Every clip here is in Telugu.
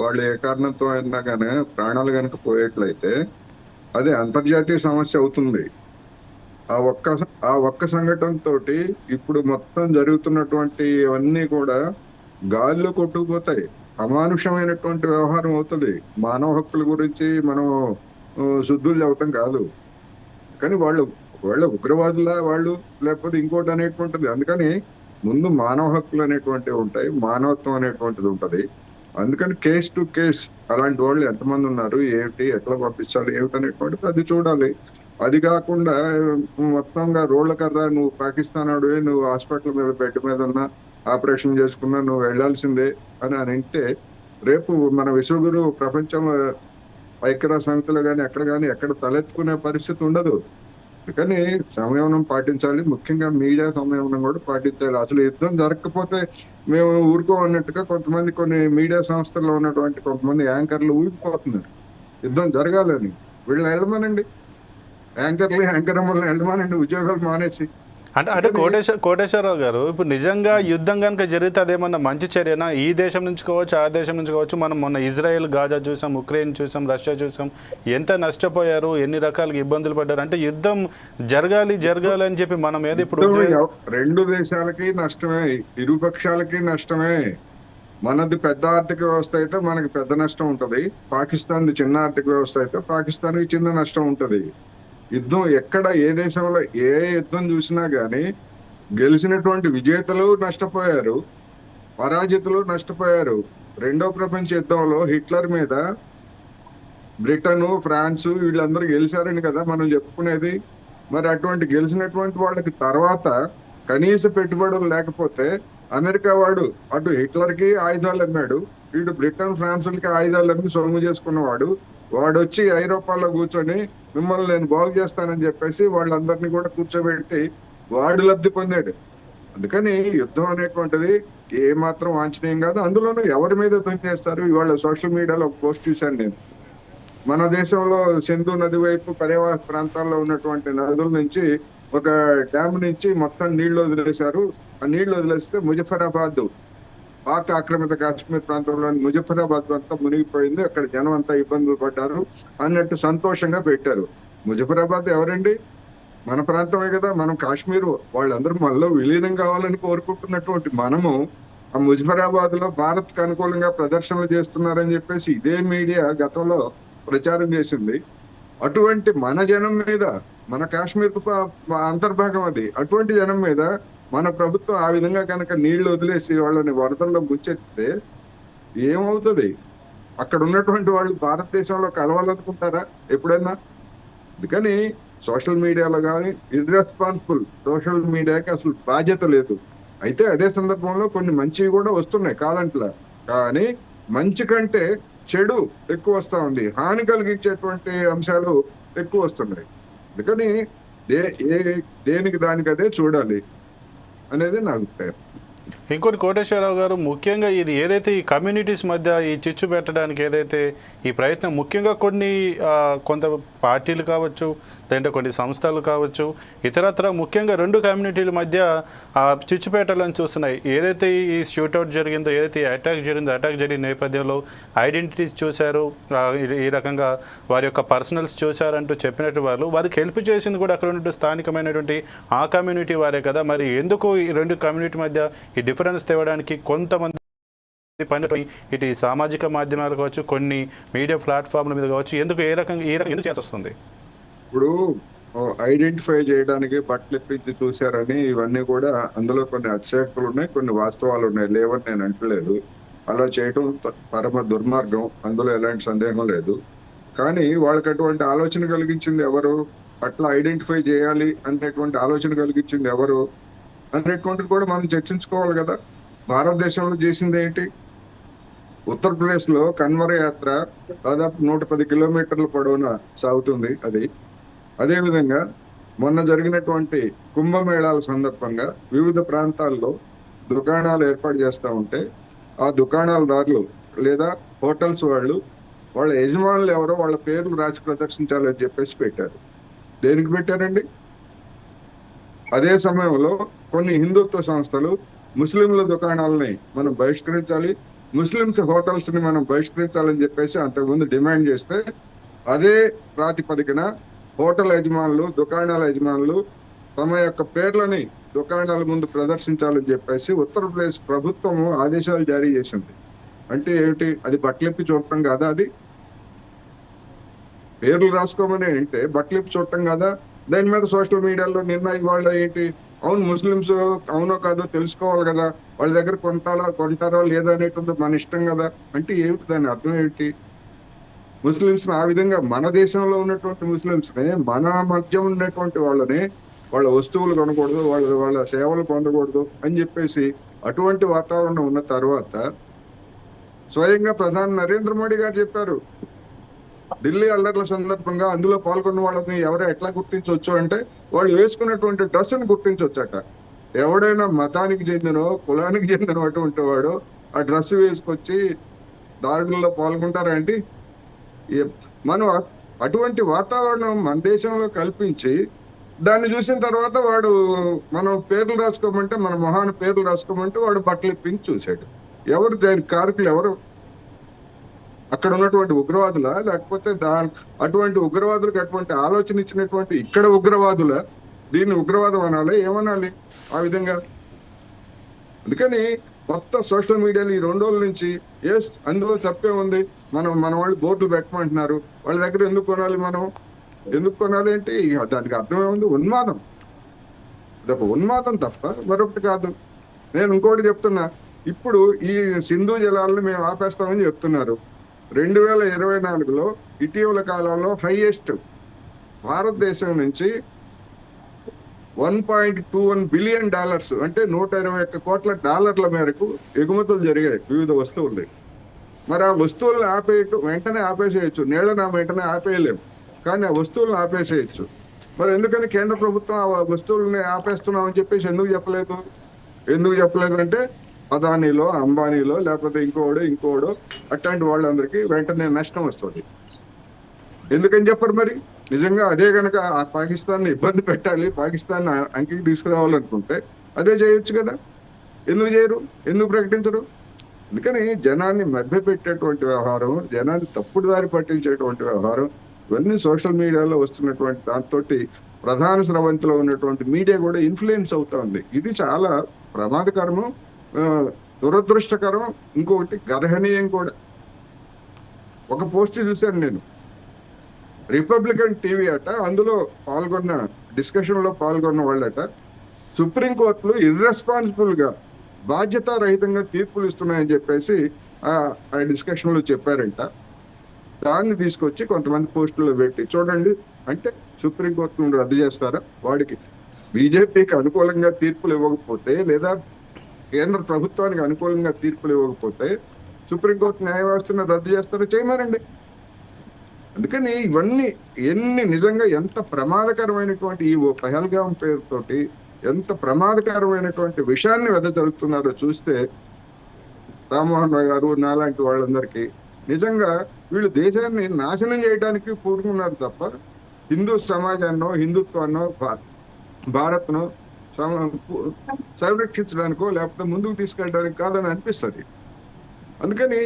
వాళ్ళు ఏ కారణంతో అయినా కానీ ప్రాణాలు కనుక పోయేట్లయితే అది అంతర్జాతీయ సమస్య అవుతుంది. ఆ ఒక్క ఆ ఒక్క సంఘటనతో ఇప్పుడు మొత్తం జరుగుతున్నటువంటి ఇవన్నీ కూడా గాల్లో కొట్టుకుపోతాయి. అమానుషమైనటువంటి వ్యవహారం అవుతుంది. మానవ హక్కుల గురించి మనం శుద్ధులు చెప్పటం కాదు. కానీ వాళ్ళు వాళ్ళ ఉగ్రవాదుల వాళ్ళు లేకపోతే ఇంకోటి అనేటువంటిది. అందుకని ముందు మానవ హక్కులు అనేటువంటివి ఉంటాయి మానవత్వం అనేటువంటిది ఉంటది. అందుకని కేస్ టు కేస్ అలాంటి వాళ్ళు ఎంతమంది ఉన్నారు ఏమిటి ఎట్లా పంపించాలి ఏమిటి అనేటువంటిది అది చూడాలి. అది కాకుండా మొత్తంగా రోడ్ల కర్ర నువ్వు పాకిస్తాన్ అడువే నువ్వు హాస్పిటల్ మీద బెడ్ మీద ఉన్నా ఆపరేషన్ చేసుకున్నా నువ్వు వెళ్ళాల్సిందే అని అని అంటే రేపు మన విశ్వగురు ప్రపంచంలో ఐక్యరాజ్య సమితిలో కానీ ఎక్కడ కానీ ఎక్కడ తలెత్తుకునే పరిస్థితి ఉండదు. కానీ సంయమనం పాటించాలి. ముఖ్యంగా మీడియా సంయమనం కూడా పాటించాలి. అసలు యుద్ధం జరగకపోతే మేము ఊరుకోమన్నట్టుగా కొంతమంది కొన్ని మీడియా సంస్థల్లో ఉన్నటువంటి కొంతమంది యాంకర్లు ఊరిపోతున్నారు యుద్ధం జరగాలని వీళ్ళని వెళ్ళమనండి. యాంకర్లు యాంకర్ అమ్మల్ని వెళ్ళమనండి. ఉద్యోగాలు మానేసి. అంటే అంటే కోటేశ్వర కోటేశ్వరరావు గారు ఇప్పుడు నిజంగా యుద్ధం కనుక జరిగితే అదేమన్నా మంచి చర్యనా? ఈ దేశం నుంచి కావచ్చు ఆ దేశం నుంచి కావచ్చు మనం మొన్న ఇజ్రాయెల్ గాజా చూసాం ఉక్రెయిన్ చూసాం రష్యా చూసాం ఎంత నష్టపోయారు ఎన్ని రకాలుగా ఇబ్బందులు పడ్డారు? అంటే యుద్ధం జరగాలి జరగాలి అని చెప్పి మనం ఏది ఇప్పుడు రెండు దేశాలకి నష్టమే ఇరుపక్షాలకి నష్టమే. మనది పెద్ద ఆర్థిక వ్యవస్థ అయితే మనకి పెద్ద నష్టం ఉంటది. పాకిస్తాన్ చిన్న ఆర్థిక వ్యవస్థ అయితే పాకిస్తాన్కి చిన్న నష్టం ఉంటది. యుద్ధం ఎక్కడ ఏ దేశంలో ఏ యుద్ధం చూసినా గానీ గెలిచినటువంటి విజేతలు నష్టపోయారు పరాజితులు నష్టపోయారు. రెండో ప్రపంచ యుద్ధంలో హిట్లర్ మీద బ్రిటన్ ఫ్రాన్స్ వీళ్ళందరూ గెలిచారని కదా మనం చెప్పుకునేది. మరి అటువంటి గెలిచినటువంటి వాళ్ళకి తర్వాత కనీస పెట్టుబడులు లేకపోతే అమెరికా వాడు అటు హిట్లర్కి ఆయుధాలు అమ్మాడు వీడు బ్రిటన్ ఫ్రాన్స్లకి ఆయుధాలు అమ్మి సొమ్ము చేసుకున్నవాడు వాడు వచ్చి ఐరోపాలో కూర్చొని మిమ్మల్ని నేను బాగు చేస్తానని చెప్పేసి వాళ్ళందరినీ కూడా కూర్చోబెట్టి వాడు లబ్ధి పొందాడు. అందుకని యుద్ధం అనేటువంటిది ఏ మాత్రం వాంఛనీయం కాదు. అందులోనూ ఎవరి మీద యుద్ధం చేస్తారు? ఇవాళ సోషల్ మీడియాలో ఒక పోస్ట్ చూశాను నేను. మన దేశంలో సింధు నది వైపు పర్యావరణ ప్రాంతాల్లో ఉన్నటువంటి నదుల నుంచి ఒక డ్యామ్ నుంచి మొత్తం నీళ్ళు వదిలేశారు. ఆ నీళ్ళు వదిలేస్తే ముజఫరాబాద్ పాత ఆక్రమిత కాశ్మీర్ ప్రాంతంలోని ముజఫరాబాద్ అంతా మునిగిపోయింది. అక్కడ జనం అంతా ఇబ్బందులు పడ్డారు. అన్నట్టు సంతోషంగా పెట్టారు. ముజఫరాబాద్ ఎవరండి? మన ప్రాంతమే కదా మనం కాశ్మీర్. వాళ్ళందరూ మనలో విలీనం కావాలని కోరుకుంటున్నటువంటి మనము ఆ ముజఫరాబాద్లో భారత్ అనుకూలంగా ప్రదర్శనలు చేస్తున్నారని చెప్పేసి ఇదే మీడియా గతంలో ప్రచారం చేసింది. అటువంటి మన జనం మీద మన కాశ్మీర్ అంతర్భాగం అది. అటువంటి జనం మీద మన ప్రభుత్వం ఆ విధంగా కనుక నీళ్ళు వదిలేసి వాళ్ళని వరదల్లో ముంచెత్తితే ఏమవుతుంది? అక్కడ ఉన్నటువంటి వాళ్ళు భారతదేశంలో కలవాలనుకుంటారా ఎప్పుడైనా? అందుకని సోషల్ మీడియాలో కానీ ఇర్రెస్పాన్సిబుల్ సోషల్ మీడియాకి అసలు బాధ్యత లేదు. అయితే అదే సందర్భంలో కొన్ని మంచివి కూడా వస్తున్నాయి కాదంట్లా. కానీ మంచి కంటే చెడు ఎక్కువ వస్తూ ఉంది. హాని కలిగించేటువంటి అంశాలు ఎక్కువ వస్తున్నాయి. అందుకని దే ఏ దేనికి దానికి అదే చూడాలి. అనేది నా అభిప్రాయం ఇంకోటి కోటేశ్వరరావు గారు ముఖ్యంగా ఇది ఏదైతే ఈ కమ్యూనిటీస్ మధ్య ఈ చిచ్చు పెట్టడానికి ఏదైతే ఈ ప్రయత్నం ముఖ్యంగా కొన్ని కొంత పార్టీలు కావచ్చు లేదంటే కొన్ని సంస్థలు కావచ్చు ఇతరత్ర ముఖ్యంగా రెండు కమ్యూనిటీల మధ్య ఆ చిచ్చు పెట్టాలని చూస్తున్నాయి. ఏదైతే ఈ షూట్అవుట్ జరిగిందో ఏదైతే అటాక్ జరిగిందో అటాక్ జరిగిన నేపథ్యంలో ఐడెంటిటీస్ చూశారు ఈ- ఈ రకంగా వారి యొక్క పర్సనల్స్ చూశారంటూ చెప్పినట్టు వాళ్ళు వారికి హెల్ప్ చేసింది కూడా అక్కడ ఉన్నటువంటి స్థానికమైనటువంటి ఆ కమ్యూనిటీ వారే కదా. మరి ఎందుకు ఈ రెండు కమ్యూనిటీ మధ్య ఈ డిఫరెన్స్ తేవడానికి కొంతమంది పని ఇటు సామాజిక మాధ్యమాలు కావచ్చు కొన్ని మీడియా ప్లాట్ఫామ్ల మీద కావచ్చు ఎందుకు ఏ రకంగా ఏ రకంగా ఎందుకు వస్తుంది? ఇప్పుడు ఐడెంటిఫై చేయడానికి బట్టలు చూశారని ఇవన్నీ కూడా అందులో కొన్ని అతిశయోక్తులు ఉన్నాయి కొన్ని వాస్తవాలు ఉన్నాయి. లేవని నేను అంటలేదు. అలా చేయటం పరమ దుర్మార్గం. అందులో ఎలాంటి సందేహం లేదు. కానీ వాళ్ళకి అటువంటి ఆలోచన కలిగించింది ఎవరు? అట్లా ఐడెంటిఫై చేయాలి అనేటువంటి ఆలోచన కలిగించింది ఎవరు? అనేటువంటిది కూడా మనం చర్చించుకోవాలి కదా. భారతదేశంలో చేసింది ఏంటి? ఉత్తరప్రదేశ్లో కన్వర యాత్ర దాదాపు నూట పది కిలోమీటర్ల పొడవున సాగుతుంది అది. అదేవిధంగా మొన్న జరిగినటువంటి కుంభమేళాల సందర్భంగా వివిధ ప్రాంతాల్లో దుకాణాలు ఏర్పాటు చేస్తూ ఉంటే ఆ దుకాణాలదారులు లేదా హోటల్స్ వాళ్ళు వాళ్ళ యజమానులు ఎవరో వాళ్ళ పేర్లు రాసి ప్రదర్శించాలని చెప్పేసి పెట్టారు. దేనికి పెట్టారండి? అదే సమయంలో కొన్ని హిందుత్వ సంస్థలు ముస్లింల దుకాణాలని మనం బహిష్కరించాలి. ముస్లిమ్స్ హోటల్స్ని మనం బహిష్కరించాలని చెప్పేసి అంతకుముందు డిమాండ్ చేస్తే అదే ప్రాతిపదికన హోటల్ యజమానులు దుకాణాల యజమానులు తమ యొక్క పేర్లని దుకాణాల ముందు ప్రదర్శించాలని చెప్పేసి ఉత్తరప్రదేశ్ ప్రభుత్వము ఆదేశాలు జారీ చేసింది. అంటే ఏమిటి? అది బట్టలెప్పి చూడటం కాదా అది? పేర్లు రాసుకోమని అంటే బట్టలిప్పి చూడటం కదా? దాని మీద సోషల్ మీడియాలో నిన్న ఇవాళ ఏంటి? అవును ముస్లిమ్స్ అవునో కాదో తెలుసుకోవాలి కదా. వాళ్ళ దగ్గర కొంటారా కొంటారో లేదా అనేటువంటి మన ఇష్టం కదా. అంటే ఏమిటి దాని అర్థం ఏమిటి? ముస్లిమ్స్ ఆ విధంగా మన దేశంలో ఉన్నటువంటి ముస్లిమ్స్ని మన మధ్య ఉన్నటువంటి వాళ్ళని వాళ్ళ వస్తువులు కొనకూడదు వాళ్ళ వాళ్ళ సేవలు పొందకూడదు అని చెప్పేసి అటువంటి వాతావరణం ఉన్న తర్వాత స్వయంగా ప్రధాని నరేంద్ర మోడీ గారు చెప్పారు. ఢిల్లీ అల్లర్ల సందర్భంగా అందులో పాల్గొన్న వాళ్ళని ఎవరు ఎట్లా గుర్తించవచ్చు అంటే వాళ్ళు వేసుకున్నటువంటి డ్రెస్ గుర్తించవచ్చట ఎవడైనా మతానికి చెందినో కులానికి చెందిన అటువంటి వాడు ఆ డ్రెస్ వేసుకొచ్చి దాడుల్లో పాల్గొంటారా అండి మనం అటువంటి వాతావరణం మన దేశంలో కల్పించి దాన్ని చూసిన తర్వాత వాడు మనం పేర్లు రాసుకోమంటే మన మొహాన్ని పేర్లు రాసుకోమంటే వాడు బట్టలు ఇప్పించి చూశాడు. ఎవరు దాని కారకులు ఎవరు అక్కడ ఉన్నటువంటి ఉగ్రవాదుల లేకపోతే దా అటువంటి ఉగ్రవాదులకు అటువంటి ఆలోచన ఇచ్చినటువంటి ఇక్కడ ఉగ్రవాదుల దీన్ని ఉగ్రవాదం అనాలి ఏమనాలి ఆ విధంగా? అందుకని కొత్త సోషల్ మీడియాలో ఈ రెండు రోజుల నుంచి ఎస్ అందులో తప్పే ఉంది. మనం మన వాళ్ళు బోర్డులు పెట్టమంటున్నారు. వాళ్ళ దగ్గర ఎందుకు కొనాలి మనం? ఎందుకు కొనాలి అంటే దానికి అర్థమేముంది ఉన్మాదం. అదొక ఉన్మాదం తప్ప మరొకటి కాదు. నేను ఇంకోటి చెప్తున్నా. ఇప్పుడు ఈ సింధు జలాలను మేము ఆపేస్తామని చెప్తున్నారు. రెండు వేల ఇరవై నాలుగులో ఇటీవల కాలంలో హైయెస్ట్ భారతదేశం నుంచి one point two one billion dollars అంటే నూట ఇరవై ఒక్క కోట్ల డాలర్ల మేరకు ఎగుమతులు జరిగాయి వివిధ వస్తువులు మరి ఆ వస్తువులను ఆపేయటం వెంటనే ఆపేసేయచ్చు. నీళ్ళని నా వెంటనే ఆపేయలేము కానీ ఆ వస్తువులను ఆపేసేయచ్చు. మరి ఎందుకని కేంద్ర ప్రభుత్వం ఆ వస్తువులని ఆపేస్తున్నామని చెప్పేసి ఎందుకు చెప్పలేదు? ఎందుకు చెప్పలేదంటే అదానీలో అంబానీలో లేకపోతే ఇంకోడు ఇంకోడు అట్లాంటి వాళ్ళందరికీ వెంటనే నష్టం వస్తుంది. ఎందుకని చెప్పరు మరి? నిజంగా అదే గనక ఆ పాకిస్తాన్ ఇబ్బంది పెట్టాలి పాకిస్తాన్ అంకికి తీసుకురావాలనుకుంటే అదే చేయొచ్చు కదా? ఎందుకు చేయరు? ఎందుకు ప్రకటించరు? అందుకని జనాన్ని మభ్యపెట్టేటువంటి వ్యవహారం జనాన్ని తప్పుడు దారి పట్టించేటువంటి వ్యవహారం ఇవన్నీ సోషల్ మీడియాలో వస్తున్నటువంటి దాంతో ప్రధాన స్రవంతిలో ఉన్నటువంటి మీడియా కూడా ఇన్ఫ్లుయెన్స్ అవుతా ఉంది. ఇది చాలా ప్రమాదకరము దురదృష్టకరం ఇంకొకటి గర్హనీయం కూడా. ఒక పోస్ట్ చూశాను నేను. రిపబ్లికన్ టీవీ అట అందులో పాల్గొన్న డిస్కషన్లో పాల్గొన్న వాళ్ళట సుప్రీంకోర్టులు ఇర్రెస్పాన్సిబుల్గా బాధ్యతారహితంగా తీర్పులు ఇస్తున్నాయని చెప్పేసి ఆ డిస్కషన్లో చెప్పారంట. దాన్ని తీసుకొచ్చి కొంతమంది పోస్టుల్లో పెట్టి చూడండి అంటే సుప్రీంకోర్టును రద్దు చేస్తారా? వాడికి బీజేపీకి అనుకూలంగా తీర్పులు ఇవ్వకపోతే లేదా కేంద్ర ప్రభుత్వానికి అనుకూలంగా తీర్పులు ఇవ్వకపోతే సుప్రీంకోర్టు న్యాయ వ్యవస్థను రద్దు చేస్తారో చేయమారండి అందుకని ఇవన్నీ ఎన్ని నిజంగా ఎంత ప్రమాదకరమైనటువంటి ఈ ఓ పహల్గాం పేరుతోటి ఎంత ప్రమాదకరమైనటువంటి విషయాన్ని వెదజరుగుతున్నారో చూస్తే రామ్మోహన్ రావు గారు నాలాంటి వాళ్ళందరికీ నిజంగా వీళ్ళు దేశాన్ని నాశనం చేయడానికి పూనుకున్నారు తప్ప హిందూ సమాజాన్నో హిందుత్వాన్నో భా- భారత్ను సంరక్షించడానికో లేకపోతే ముందుకు తీసుకెళ్ళడానికి కాదని అనిపిస్తుంది. అందుకని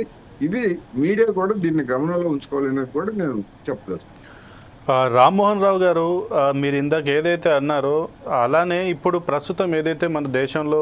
ఇది మీడియా కూడా దీన్ని గమనంలో ఉంచుకోవాలని కూడా నేను చెప్తాను రామ్మోహన్ రావు గారు మీరు ఇందాక ఏదైతే అన్నారో అలానే ఇప్పుడు ప్రస్తుతం ఏదైతే మన దేశంలో